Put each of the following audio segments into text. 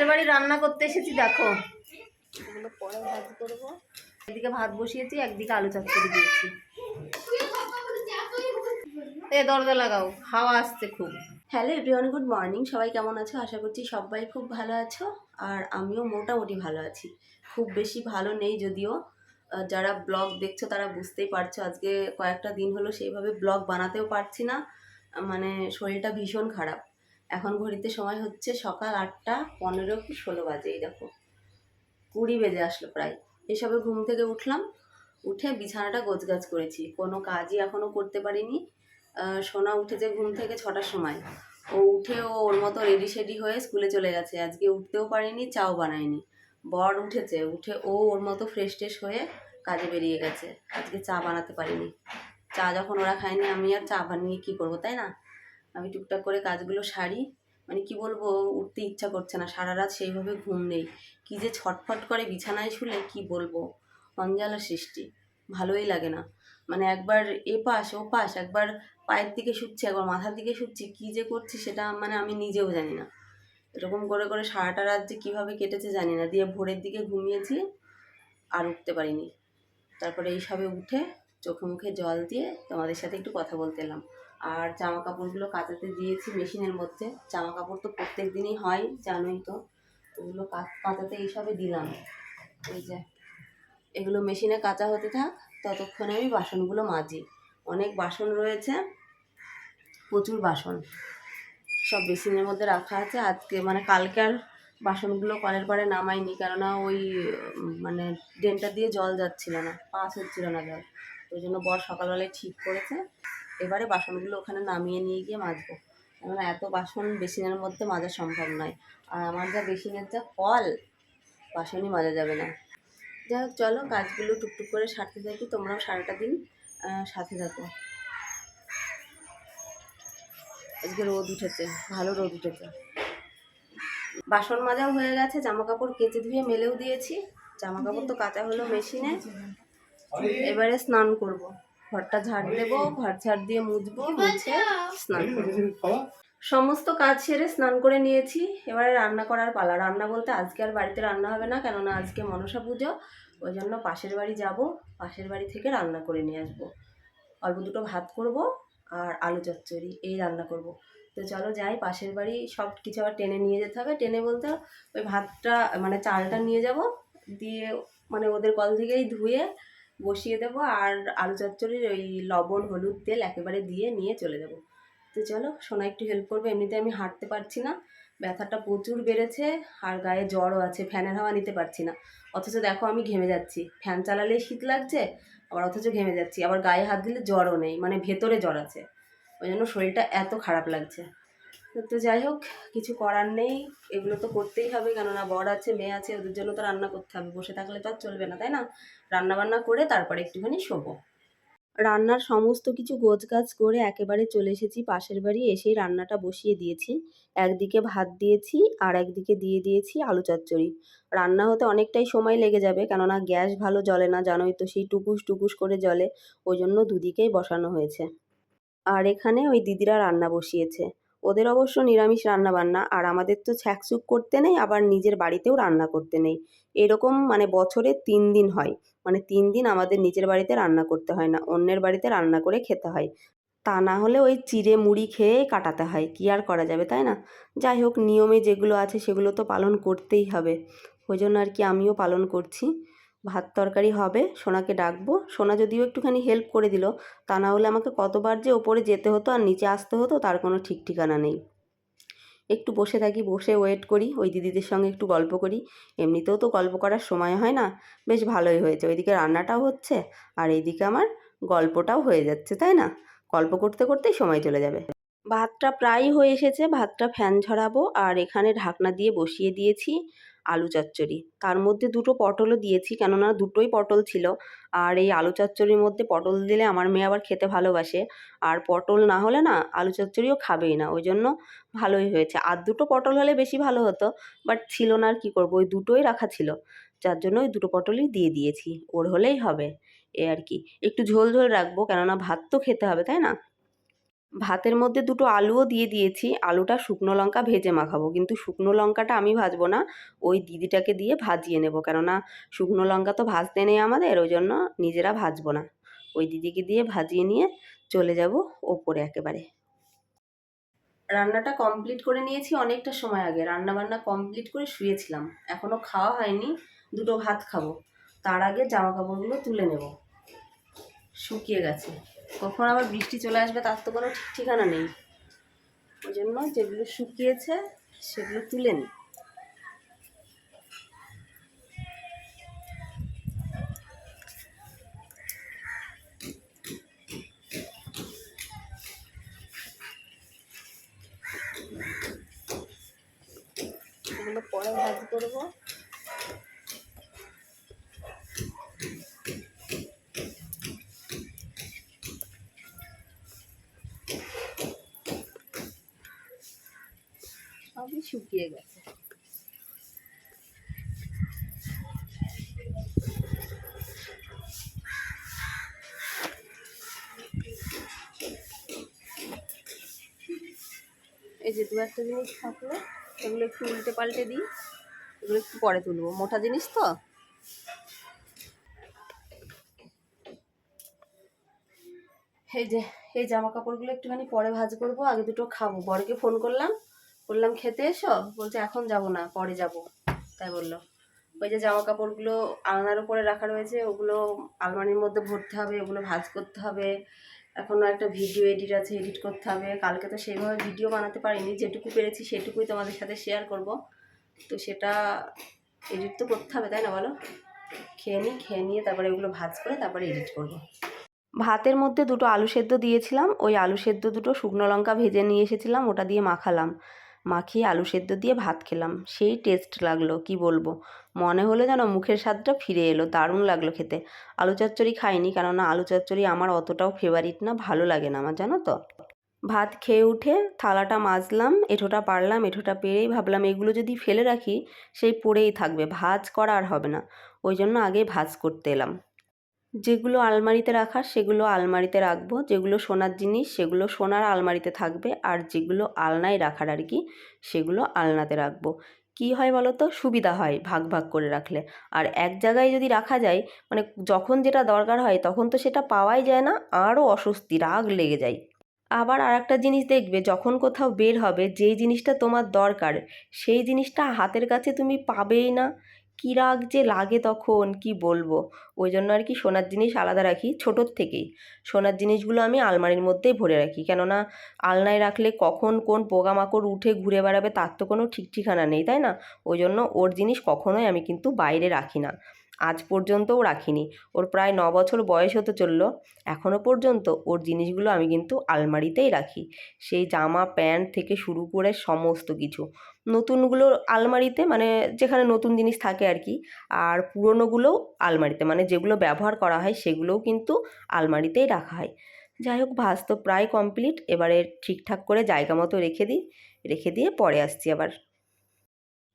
ভাতের বাড়ি রান্না করতে এসেছি দেখো। এগুলো পরে ভাত করব। একদিকে ভাত বসিয়েছি একদিকে আলু চচ্চড়ি দিয়েছি। এ দরজা লাগাও হাওয়া আসছে খুব। Hello everyone good morning. সবাই কেমন আছো? আশা করছি সবাই খুব ভালো আছো আর আমিও মোটামুটি ভালো আছি। খুব বেশি ভালো নেই যদিও। যারা ব্লগ দেখছ তারা বুঝতেই পারছ আজকে কয়েকটা দিন হলো সেইভাবে ব্লগ বানাতেও পারছি না। মানে শরীরটা ভীষণ খারাপ। এখন ঘড়িতে সময় হচ্ছে সকাল আটটা পনেরো কি ষোলো বাজে, এই দেখো। কুড়ি বেজে আসলো প্রায়। এসবে ঘুম থেকে উঠলাম, উঠে বিছানাটা গোছগাছ করেছি। কোনো কাজই এখনও করতে পারিনি। সোনা উঠেছে ঘুম থেকে ছটার সময়। ও উঠে ও ওর মতো রেডি সেডি হয়ে স্কুলে চলে গেছে। আজকে উঠতেও পারেনি, চাও বানায়নি। বর উঠেছে, উঠে ও ওর মতো ফ্রেশ ট্রেশ হয়ে কাজে বেরিয়ে গেছে। আজকে চা বানাতে পারিনি। চা যখন ওরা খায়নি, আমি আর চা বানিয়ে কী করব, তাই না? আমি টুকটাক করে কাজগুলো সারি। মানে কি বলব, উঠতে ইচ্ছা করছে না। সারা রাত সেইভাবে ঘুম নেই। কি যে ছটফট করে বিছানায় শুলে কি বলব? অঞ্জালা সৃষ্টি। ভালোই লাগে না। মানে একবার এ পাশ, ও পাশ, একবার পায়ের দিকে শুচ্ছি, একবার মাথার দিকে শুচ্ছি, কী যে করছি সেটা মানে আমি নিজেও জানি না। এরকম করে করে সারাটা রাত যে কীভাবে কেটেছে জানি না। দিয়ে ভোরের দিকে ঘুমিয়েছি, আর উঠতে পারিনি। তারপরে এইসবে উঠে চোখে মুখে জল দিয়ে তোমাদের সাথে একটু কথা বলতে এলাম। আর জামা কাপড়গুলো কাচাতে দিয়েছি মেশিনের মধ্যে। জামা কাপড় তো প্রত্যেক দিনই হয়, জানোই তো। ওগুলো কাচাতে এইসবে দিলাম। এই যে, এগুলো মেশিনে কাঁচা হতে থাক, ততক্ষণে আমি বাসনগুলো মাজি। অনেক বাসন রয়েছে, প্রচুর বাসন। সব বেসিনের মধ্যে রাখা আছে। আজকে মানে কালকে আর বাসনগুলো কলের পরে নামাইনি, কেননা ওই মানে ড্রেনটা দিয়ে জল যাচ্ছিল না, পাস হচ্ছিল না জল। ওই জন্য বর সকালবেলায় ঠিক করেছে। এবারে বাসনগুলো ওখানে নামিয়ে নিয়ে গিয়ে মাজবো। কেননা এত বাসন বেসিনের মধ্যে মাজা সম্ভব নয়। আর আমার যা বেসিনের যা ফল বাসনই মাজা যাবে না। যাই হোক, চলো, কাজগুলো টুকটুক করে সারতে থাকি। তোমরাও সারাটা দিন সাথে থাকো। আজকে রোদ উঠেছে, ভালো রোদ উঠেছে। বাসন মাজাও হয়ে গেছে জামা কাপড় কেচে ধুয়ে মেলেও দিয়েছি। জামা কাপড় তো কাঁচা হলো মেশিনে। এবারে স্নান করব। ঘরটা ঝাড় দেবো ঘর ঝাড় দিয়ে মুছবো মুছে স্নান সমস্ত কাজ সেরে স্নান করে নিয়েছি। এবারে রান্না করার পালা। রান্না বলতে আজকে আর বাড়িতে রান্না হবে না কেননা আজকে মনসা পুজো। ওই জন্য পাশের বাড়ি যাব পাশের বাড়ি থেকে রান্না করে নিয়ে আসব। অল্প দুটো ভাত করব আর আলু চচ্চড়ি এই রান্না করব। তো চলো যাই পাশের বাড়ি সব কিছু আবার টেনে নিয়ে যেতে হবে। টেনে বলতে ওই ভাতটা মানে চালটা নিয়ে যাব। দিয়ে মানে ওদের কল থেকেই ধুয়ে বসিয়ে দেবো আর আলু চচ্চড়ির ওই লবণ, হলুদ, তেল একেবারে দিয়ে নিয়ে চলে যাব তো চলো, সোনা একটু হেল্প করবে, এমনিতে আমি হাঁটতে পারছি না। ব্যথাটা প্রচুর বেড়েছে আর গায়ে জ্বরও আছে, ফ্যানের হাওয়া নিতে পারছি না। অথচ দেখো আমি ঘেমে যাচ্ছি। ফ্যান চালালেই শীত লাগছে, আবার অথচ ঘেমে যাচ্ছি। আবার গায়ে হাত দিলে জ্বরও নেই মানে ভেতরে জ্বর আছে। ওই জন্য শরীরটা এত খারাপ লাগছে। তো- যাই হোক, কিছু করার নেই। এগুলো তো করতেই হবে, কেননা বর আছে, মেয়ে আছে, ওদের জন্য তো রান্না করতে হবে। বসে থাকলে তো আর চলবে না, তাই না? রান্না বান্না করে তারপরে একটুখানি শোবো। রান্নার সমস্ত কিছু গোছগাছ করে একেবারে চলে এসেছি। পাশের বাড়ি এসেই রান্নাটা বসিয়ে দিয়েছি। একদিকে ভাত দিয়েছি, আর একদিকে দিয়ে দিয়েছি আলু চচ্চড়ি। রান্না হতে অনেকটাই সময় লেগে যাবে, কেননা গ্যাস ভালো জ্বলে না, জানোই তো সেই টুকুস টুকুস করে জ্বলে। ওই জন্য দুদিকেই বসানো হয়েছে। আর এখানে ওই দিদিরা রান্না বসিয়েছে। ওদের অবশ্য নিরামিষ রান্না বান্না আর আমাদের তো ছ্যাকচুক করতে নেই, আবার নিজের বাড়িতেও রান্না করতে নেই। এরকম মানে বছরে তিন দিন হয়। মানে তিন দিন আমাদের নিজের বাড়িতে রান্না করতে হয় না, অন্যের বাড়িতে রান্না করে খেতে হয়। তা না হলে ওই চিড়ে মুড়ি খেয়ে কাটাতে হয়, কী আর করা যাবে, তাই না? যাই হোক, নিয়মে যেগুলো আছে সেগুলো তো পালন করতেই হবে। ওই জন্য আর কি আমিও পালন করছি। ভাত তরকারি হবে, সোনাকে ডাকবো। সোনা যদিও একটুখানি হেল্প করে দিল, তা না হলে আমাকে কতবার যে ওপরে যেতে হতো আর নিচে আসতে হতো, তার কোনো ঠিক ঠিকানা নেই। একটু বসে থাকি, বসে ওয়েট করি, ওই দিদিদের সঙ্গে একটু গল্প করি। এমনিতেও তো গল্প করার সময় হয় না, বেশ ভালোই হয়েছে। ওইদিকে রান্নাটাও হচ্ছে, আর এইদিকে আমার গল্পটাও হয়ে যাচ্ছে, তাই না? গল্প করতে করতেই সময় চলে যাবে। ভাতটা প্রায় হয়ে এসেছে, ভাতটা ফ্যান ঝরাবো, আর এখানে ঢাকনা দিয়ে বসিয়ে দিয়েছি। আলু চচ্চড়ি। তার মধ্যে দুটো পটলও দিয়েছি, কেননা দুটোই পটল ছিল। আর এই আলু চচ্চড়ির মধ্যে পটল দিলে আমার মেয়ে আবার খেতে ভালোবাসে। আর পটল না হলে না আলু চচ্চড়িও খাবেই না ওই জন্য ভালোই হয়েছে। আর দুটো পটল হলে বেশি ভালো হতো, বাট ছিল না আর কী করব, ওই দুটোই রাখা ছিল। যার জন্য ওই দুটো পটলই দিয়ে দিয়েছি, ওর হলেই হবে, এ আর কি। একটু ঝোল ঝোল রাখব, কেননা ভাত তো খেতে হবে, তাই না? ভাতের মধ্যে দুটো আলুও দিয়ে দিয়েছি। আলুটা শুকনো লঙ্কা ভেজে মাখাবো। কিন্তু শুকনো লঙ্কাটা আমি ভাজবো না। ওই দিদিটাকে দিয়ে ভাজিয়ে নেব। কেননা শুকনো লঙ্কা তো ভাজতে নেই আমাদের। ওই জন্য নিজেরা ভাজবো না। ওই দিদিকে দিয়ে ভাজিয়ে নিয়ে চলে যাব ওপরে একেবারে। রান্নাটা কমপ্লিট করে নিয়েছি অনেকটা সময় আগে। রান্না বান্না কমপ্লিট করে শুয়েছিলাম। এখনও খাওয়া হয়নি। দুটো ভাত খাব। তার আগে জামা কাপড়গুলো তুলে নেব। শুকিয়ে গেছে। কখন আবার বৃষ্টি চলে আসবে তার তো কোনো ঠিক ঠিকানা নেই। ওই জন্য যেগুলো শুকিয়েছে সেগুলো তুলে নিই পরে ভাজ করব। সবই শুকিয়ে গেছে। এই যে দু একটা জিনিস থাকলে, এগুলো একটু উল্টে পাল্টে দিই, এগুলো একটু পরে তুলবো। মোটা জিনিস তো? এই যে, এই জামা কাপড়গুলো একটুখানি পরে ভাজ করব, আগে দুটো খাব। বরকে ফোন করলাম বললাম, খেতে এসো? বলছে, এখন যাব না, পরে যাব। তাই বলল। ওই যে জামা কাপড়গুলো আলনার উপরে রাখা রয়েছে, ওগুলো আলমারির মধ্যে ভরতে হবে, ওগুলো ভাজ করতে হবে। এখনও একটা ভিডিও এডিট আছে, এডিট করতে হবে। কালকে তো সেইভাবে ভিডিও বানাতে পারিনি, যেটুকু পেরেছি সেটুকুই তোমাদের সাথে শেয়ার করব। তো সেটা এডিট তো করতে হবে, তাই না বলো? খেয়ে নিই, খেয়ে নিয়ে তারপরে ওগুলো ভাজ করে তারপরে এডিট করব। ভাতের মধ্যে দুটো আলু সেদ্ধ দিয়েছিলাম, ওই আলু সেদ্ধ দুটো শুকনো লঙ্কা ভেজে নিয়ে এসেছিলাম, ওটা দিয়ে মাখালাম। মাখিয়ে আলু সেদ্ধ দিয়ে ভাত খেলাম। সেই টেস্ট লাগল, কি বলব? মনে হলো যেন মুখের স্বাদটা ফিরে এলো, দারুণ লাগল খেতে। আলু চচ্চড়ি খাইনি, কেননা আলু চচ্চড়ি আমার অতটাও ফেভারিট না, ভালো লাগে না আমার, জানো তো? ভাত খেয়ে উঠে থালাটা মাজলাম, এঁঠোটা পারলাম এঁঠোটা পেরেই ভাবলাম, এগুলো যদি ফেলে রাখি, সেই পড়েই থাকবে, ভাজ করা আর হবে না। ওই জন্য আগে ভাজ করতে এলাম। যেগুলো আলমারিতে রাখার সেগুলো আলমারিতে রাখব। যেগুলো সোনার জিনিস, সেগুলো সোনার আলমারিতে থাকবে। আর যেগুলো আলনায় রাখার আর কি, সেগুলো আলনাতে রাখব। কি হয় বলো তো? সুবিধা হয় ভাগ ভাগ করে রাখলে। আর এক জায়গায় যদি রাখা যায় মানে যখন যেটা দরকার হয়, তখন তো সেটা পাওয়াই যায় না, আরও অস্বস্তি, রাগ লেগে যায়। আবার আর একটা জিনিস দেখবে, যখন কোথাও বের হবে, যেই জিনিসটা তোমার দরকার, সেই জিনিসটা হাতের কাছে তুমি পাবেই না। কী রাগ যে লাগে তখন, কি বলব? ওই জন্য আর কি সোনার জিনিস আলাদা রাখি ছোটোর থেকেই। সোনার জিনিসগুলো আমি আলমারির মধ্যেই ভরে রাখি। কেননা আলনায় রাখলে কখন কোন পোকামাকড় উঠে ঘুরে বেড়াবে তার তো কোনো ঠিক ঠিকানা নেই, তাই না? ওই জন্য ওর জিনিস কখনোই আমি কিন্তু বাইরে রাখি না। আজ পর্যন্তও রাখিনি। ওর প্রায় ন বছর বয়স হতে চলল। এখনও পর্যন্ত ওর জিনিসগুলো আমি কিন্তু আলমারিতেই রাখি। সেই জামা, প্যান্ট থেকে শুরু করে সমস্ত কিছু। নতুনগুলো আলমারিতে মানে যেখানে নতুন জিনিস থাকে আর কি, আর পুরনোগুলোও আলমারিতে। মানে যেগুলো ব্যবহার করা হয় সেগুলোও কিন্তু আলমারিতেই রাখা হয়। যাই হোক, ভাজ তো প্রায় কমপ্লিট এবারে ঠিকঠাক করে জায়গা মতো রেখে দিই। রেখে দিয়ে পরে আসছি আবার।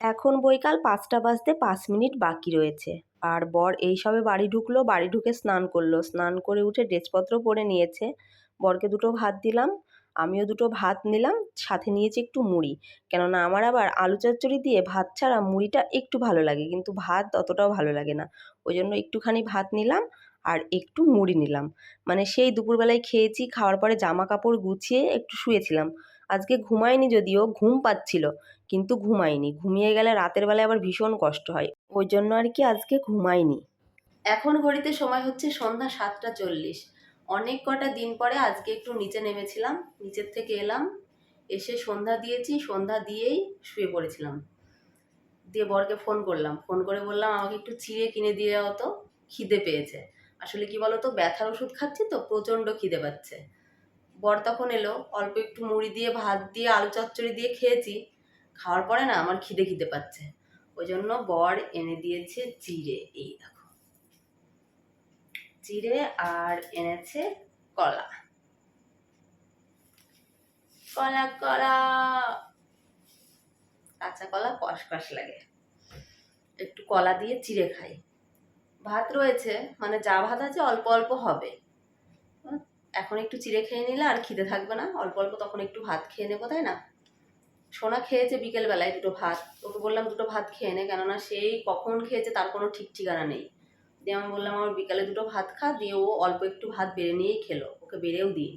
এখন বৈকাল পাঁচটা বাজতে পাঁচ মিনিট বাকি রয়েছে। আর বর এই সবে বাড়ি ঢুকলো, বাড়ি ঢুকে স্নান করল। স্নান করে উঠে ড্রেসপত্র পরে নিয়েছে। বরকে দুটো ভাত দিলাম, আমিও দুটো ভাত নিলাম, সাথে নিয়েছি একটু মুড়ি। কেননা আমার আবার আলু চচ্চড়ি দিয়ে ভাত ছাড়া মুড়িটা একটু ভালো লাগে, কিন্তু ভাত অতটাও ভালো লাগে না। ওই জন্য একটুখানি ভাত নিলাম আর একটু মুড়ি নিলাম। মানে সেই দুপুরবেলায় খেয়েছি, খাওয়ার পরে জামা কাপড় গুছিয়ে একটু শুয়েছিলাম। আজকে ঘুমাইনি যদিও, ঘুম পাচ্ছিল, কিন্তু ঘুমাইনি ঘুমিয়ে গেলে রাতের বেলায় আবার ভীষণ কষ্ট হয়। ওই জন্য আর কি আজকে ঘুমাইনি এখন ঘড়িতে সময় হচ্ছে সন্ধ্যা সাতটা চল্লিশ। অনেক কটা দিন পরে আজকে একটু নিচে নেমেছিলাম, নিচের থেকে এলাম, এসে সন্ধ্যা দিয়েছি, সন্ধ্যা দিয়েই শুয়ে পড়েছিলাম। দিয়ে বরকে ফোন করলাম। ফোন করে বললাম, আমাকে একটু চিড়ে কিনে দিয়ে যাও তো, খিদে পেয়েছে। আসলে কি বলতো, ব্যথার ওষুধ খাচ্ছি তো, প্রচণ্ড খিদে পাচ্ছে। বর তখন এলো, অল্প একটু মুড়ি দিয়ে, ভাত দিয়ে, আলু চচ্চড়ি দিয়ে খেয়েছি। খাওয়ার পরে না আমার খিদে খিদে পাচ্ছে। ওই জন্য বর এনে দিয়েছে চিড়ে এই দেখো। চিড়ে আর এনেছে কলা। কলা কলা। কাঁচা কলা কষ কষ লাগে। একটু কলা দিয়ে চিড়ে খাই। ভাত রয়েছে মানে যা ভাত আছে অল্প অল্প হবে। এখন একটু চিড়ে খেয়ে নিলে আর খিদে থাকবে না, অল্প অল্প তখন একটু ভাত খেয়ে নেব, তাই না? সোনা খেয়েছে বিকেলবেলায় দুটো ভাত, ওকে বললাম দুটো ভাত খেয়ে নে, কেননা সেই কখন খেয়েছে তার কোনো ঠিক ঠিকানা নেই। দিয়ে আমি বললাম, আমার বিকালে দুটো ভাত খা দিয়ে ও অল্প একটু ভাত বেড়ে নিয়েই খেলো, ওকে বেড়েও দিই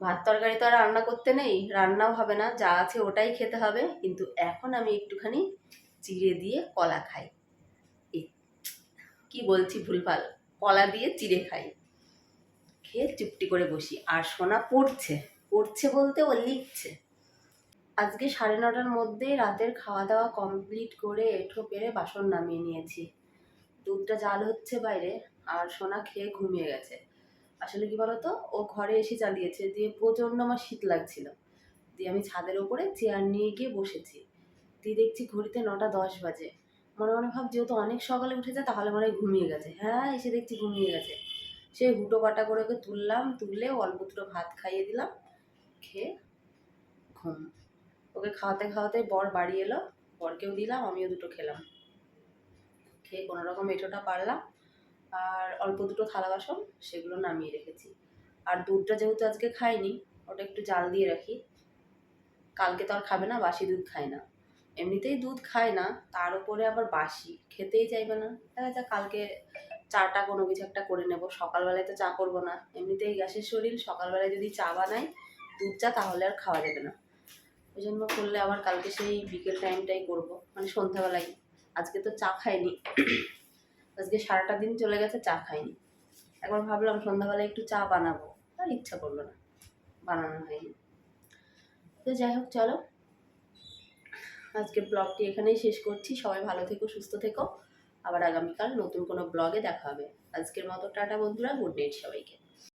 ভাত তরকারি তো আর রান্না করতে নেই, রান্নাও হবে না, যা আছে ওটাই খেতে হবে, কিন্তু এখন আমি একটুখানি চিড়ে দিয়ে কলা খাই। কি বলছি ভুলভাল? কলা দিয়ে চিড়ে খাই। খেয়ে চুপটি করে বসি। আর সোনা পড়ছে। পড়ছে বলতে ও লিখছে। আজকে সাড়ে নটার মধ্যেই রাতের খাওয়া দাওয়া কমপ্লিট করে এঁঠো পেরে বাসন নামিয়ে নিয়েছি। দুধটা জাল হচ্ছে বাইরে, আর সোনা খেয়ে ঘুমিয়ে গেছে। আসলে কি বলতো? ও ঘরে এসে চালিয়েছে দিয়ে প্রচণ্ড আমার শীত লাগছিল। দিয়ে আমি ছাদের ওপরে চেয়ার নিয়ে গিয়ে বসেছি। দিয়ে দেখছি ঘড়িতে নটা দশ বাজে। মনে মনে ভাব, যেহেতু অনেক সকালে উঠেছে, তাহলে মনে হয় ঘুমিয়ে গেছে। হ্যাঁ এসে দেখছি ঘুমিয়ে গেছে। সেই হুটো পাটা করে ওকে তুললাম তুললে অল্প দুটো ভাত খাইয়ে দিলাম, খেয়ে ঘুম। ওকে খাওয়াতে খাওয়াতে বর বাড়ি এলো, বরকেও দিলাম, আমিও দুটো খেলাম। খেয়ে কোনো রকম এঁটোটা পারলাম, আর অল্প দুটো থালা বাসন সেগুলো নামিয়ে রেখেছি। আর দুধটা যেহেতু আজকে খাইনি, ওটা একটু জাল দিয়ে রাখি। কালকে তো আর খাবে না, বাসি দুধ খায় না। এমনিতেই দুধ খায় না, তার উপরে আবার বাসি, খেতেই চাইবে না। দেখা যাক, কালকে চাটা কোনো কিছু একটা করে নেব। সকালবেলায় তো চা করব না। এমনিতেই গ্যাসের শরীর, সকালবেলায় যদি চা বানাই, দুধ চা, তাহলে আর খাওয়া যাবে না। ওই জন্য করলে আবার কালকে সেই বিকেল টাইমটাই করব। মানে সন্ধ্যাবেলায়। আজকে তো চা খাইনি। আজকে সারাটা দিন চলে গেছে, চা খাইনি। একবার ভাবলাম সন্ধ্যাবেলায় একটু চা বানাবো। আর ইচ্ছা করল না। বানানো হয়নি। তো যাই হোক, চলো। আজকে ব্লগটি এখানেই শেষ করছি। সবাই ভালো থেকো, সুস্থ থেকো। আবার আগামীকাল নতুন কোনো ব্লগে দেখা হবে। আজকের মতো টাটা বন্ধুরা, গুড নাইট সবাইকে।